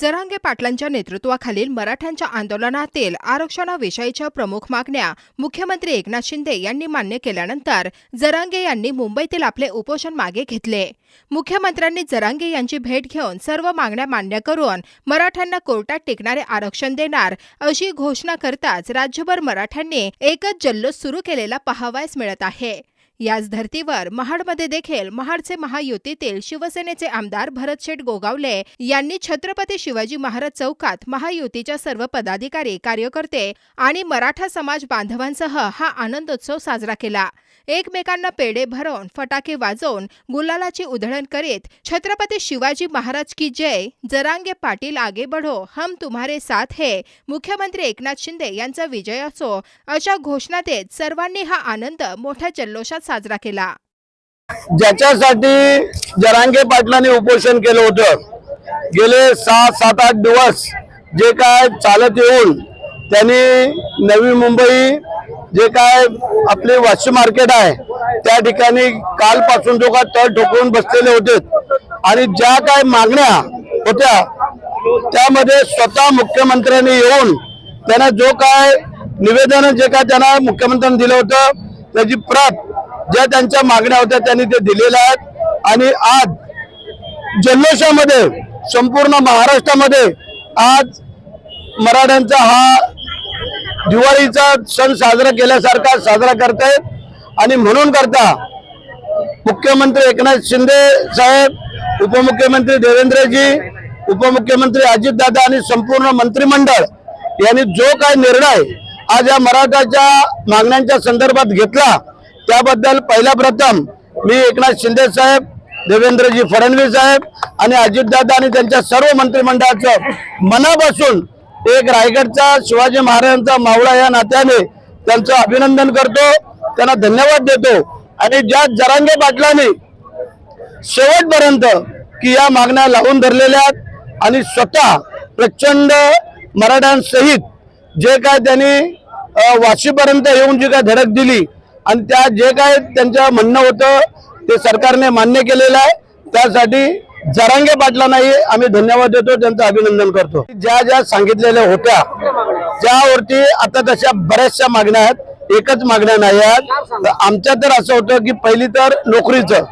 जरांगे पाटलांच्या नेतृत्वाखालील मराठ्यांच्या आंदोलनातील आरक्षणाविषयीच्या प्रमुख मागण्या मुख्यमंत्री एकनाथ शिंदे यांनी मान्य केल्यानंतर जरांगे यांनी मुंबईतील आपले उपोषण मागे घेतले. मुख्यमंत्र्यांनी जरांगे यांची भेट घेऊन सर्व मागण्या मान्य करून मराठ्यांना कोर्टात टिकणारे आरक्षण देणार अशी घोषणा करताच राज्यभर मराठ्यांनी एकच जल्लोष सुरू केलेला पाहावयास मिळत आहे. याच धर्तीवर महाडमध्ये देखील महाडचे महायुतीतील शिवसेनेचे आमदार भरत शेठ गोगावले यांनी छत्रपती शिवाजी महाराज चौकात महायुतीच्या सर्व पदाधिकारी कार्यकर्ते आणि मराठा समाज बांधवांसह हा आनंदोत्सव साजरा केला. एकमेकांना पेढे भरवून फटाके वाजवून गुलालाची उधळण करीत छत्रपती शिवाजी महाराज की जय जरांगे पाटील आगे बढो हम तुम्हारे साथ हे. मुख्यमंत्री एकनाथ शिंदे यांचा विजय असो अशा घोषणा देत सर्वांनी हा आनंद मोठ्या जल्लोषात साजरा केला. ज्याच्यासाठी जरांगे पाटलांनी उपोषण केलं होतं गेले सात सात आठ दिवस जे काय चालत येऊन त्यांनी नवी मुंबई जे काय आपले वाशी मार्केट आहे त्या ठिकाणी कालपासून जो काय तळ ठोकवून बसलेले होते आणि ज्या काय मागण्या होत्या त्यामध्ये स्वतः मुख्यमंत्र्यांनी येऊन त्यांना जो काय निवेदन जे काय त्यांना मुख्यमंत्र्यांनी दिलं होतं त्याची प्रत ज्या त्यांच्या मागण्या होत्या त्यांनी ते दिलेल्या आहेत. आणि आज जल्लोषामध्ये संपूर्ण महाराष्ट्रामध्ये आज मराठ्यांचा हा दिवाळीचा सण साजरा केल्यासारखा साजरा करतायत आणि म्हणून करता मुख्यमंत्री एकनाथ शिंदे साहेब उपमुख्यमंत्री देवेंद्रजी उपमुख्यमंत्री अजितदादा आणि संपूर्ण मंत्रिमंडळ यांनी जो काय निर्णय आज या मराठाच्या मागण्यांच्या संदर्भात घेतला त्याबद्दल पहिल्या प्रथम मी एकनाथ शिंदे साहेब देवेंद्रजी फडणवीस साहेब आणि अजितदादा आणि त्यांच्या सर्व मंत्रिमंडळाचं मनापासून एक रायगडचा शिवाजी महाराजांचा मावळा या नात्याने त्यांचं अभिनंदन करतो त्यांना धन्यवाद देतो. आणि ज्या जरांगे पाटलांनी शेवटपर्यंत की या मागण्या लावून धरलेल्या आहेत आणि स्वतः प्रचंड मराठ्यांसहित जे काय त्यांनी वाशीपर्यंत येऊन जी काय धडक दिली आणि त्या जे काय त्यांचं म्हणणं होतं ते सरकारने मान्य केलेलं आहे. त्यासाठी जरांगे पाटलांनाही आम्ही धन्यवाद देतो त्यांचं अभिनंदन करतो. ज्या ज्या सांगितलेल्या होत्या त्यावरती आता तशा बऱ्याचशा मागण्या आहेत. एकच मागण्या नाही आहेत. तर आमच्या तर असं होतं की पहिली तर नोकरीचं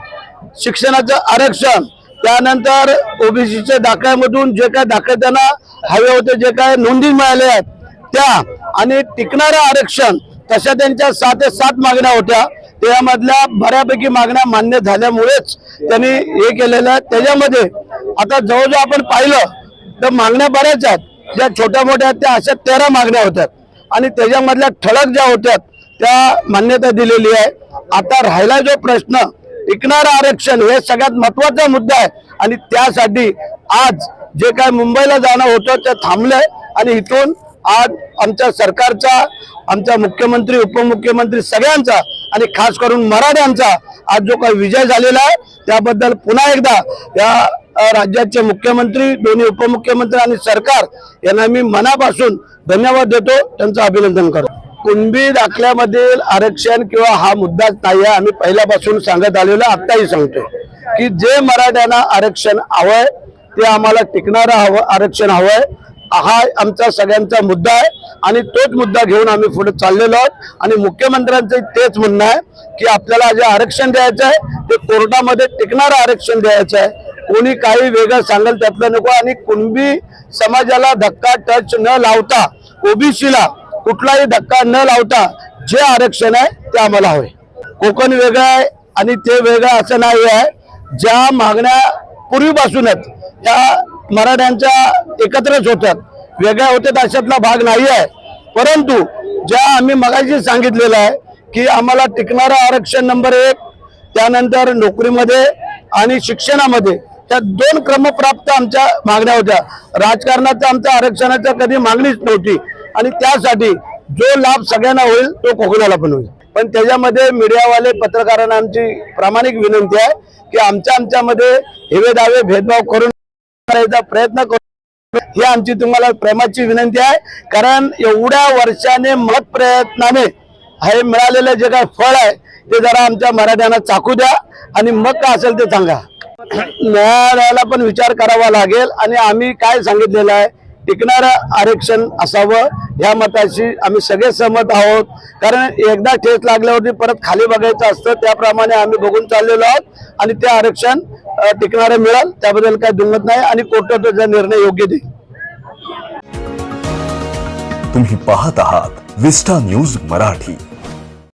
शिक्षणाचं आरक्षण त्यानंतर ओबीसीच्या दाखल्यामधून जे काय दाखल त्यांना हवे होते जे काय नोंदी मिळाल्या आहेत त्या आणि टिकणारं आरक्षण तशा त्यांच्या सात ते सात मागण्या होत्या. त्यामधल्या बऱ्यापैकी मागण्या मान्य झाल्यामुळेच त्यांनी हे केलेलं आहे. त्याच्यामध्ये आता जवळजवळ आपण पाहिलं तर मागण्या बऱ्याच आहेत. ज्या छोट्या मोठ्या आहेत त्या अशा तेरा मागण्या होत्या. आणि त्याच्यामधल्या ठळक ज्या होत्या त्या मान्यता दिलेली आहे. आता राहिला जो प्रश्न टिकणारं आरक्षण हे सगळ्यात महत्त्वाचा मुद्दा आहे. आणि त्यासाठी आज जे काय मुंबईला जाणं होतं ते थांबलंय. आणि इथून आज आमच्या सरकारचा आमचा मुख्यमंत्री उपमुख्यमंत्री सगळ्यांचा आणि खास करून मराठ्यांचा आज जो काही विजय झालेला आहे त्याबद्दल पुन्हा एकदा या राज्याचे मुख्यमंत्री दोन्ही उपमुख्यमंत्री आणि सरकार यांना मी मनापासून धन्यवाद देतो. त्यांचं अभिनंदन करतो. कुणबी दाखल्यामधील आरक्षण किंवा हा मुद्दाच नाही आहे आम्ही पहिल्यापासून सांगत आलेलो आत्ताही सांगतो की जे मराठ्यांना आरक्षण हवंय ते आम्हाला टिकणारं हवं आरक्षण हवंय. हा आमचा सगळ्यांचा मुद्दा आहे आणि तोच मुद्दा घेऊन आम्ही पुढे चाललेलो आहोत. आणि मुख्यमंत्र्यांचं तेच म्हणणं आहे की आपल्याला जे आरक्षण द्यायचं आहे ते कोर्टामध्ये टिकणारं आरक्षण द्यायचं आहे. कोणी काही वेगळं सांगेल त्यातलं नको. आणि कुणबी समाजाला धक्का टच न लावता ओबीसीला कुठलाही धक्का न लावता जे आरक्षण आहे ते आम्हाला हवे कोकण वेगळं आहे आणि ते वेगळं असं नाही आहे. ज्या मागण्या पूर्वीपासूनच त्या मराठ्यांच्या एकत्रच होत्यात. वेगळ्या होत्यात अशातला भाग नाही आहे परंतु ज्या आम्ही मगाशी सांगितलेलं आहे की आम्हाला टिकणारं आरक्षण नंबर एक त्यानंतर नोकरीमध्ये आणि शिक्षणामध्ये त्या दोन क्रमप्राप्त आमच्या मागण्या होत्या. राजकारणाच्या आमच्या आरक्षणाच्या कधी मागणीच नव्हती. आणि त्यासाठी जो लाभ सगळ्यांना होईल तो कोकणाला पण होईल. पण त्याच्यामध्ये मीडियावाले पत्रकारांना आमची प्रामाणिक विनंती आहे की आमच्या आमच्यामध्ये हेवे दावे भेदभाव करून करायचा प्रयत्न करू. ही आमची तुम्हाला प्रेमाची विनंती आहे. कारण एवढ्या वर्षाने मत प्रयत्नाने हे मिळालेलं जे काय फळ आहे ते जरा आमच्या मराठ्यांना चाकू द्या आणि मग काय असेल ते सांगा. न्यायालयाला पण विचार करावा लागेल आणि आम्ही काय सांगितलेलं आहे टिकणारं आरक्षण असावं. ह्या मताशी आम्ही सगळे सहमत आहोत. कारण एकदा ठेस लागल्यावरती परत खाली बघायचं असतं त्याप्रमाणे आम्ही बघून चाललेलो आहोत आणि ते आरक्षण टिकणारे मिळाल त्याबद्दल काही दुमत नाही आणि कोर्ट त्याचा निर्णय योग्य देईल. तुम्ही पाहत आहात विस्टा न्यूज मराठी.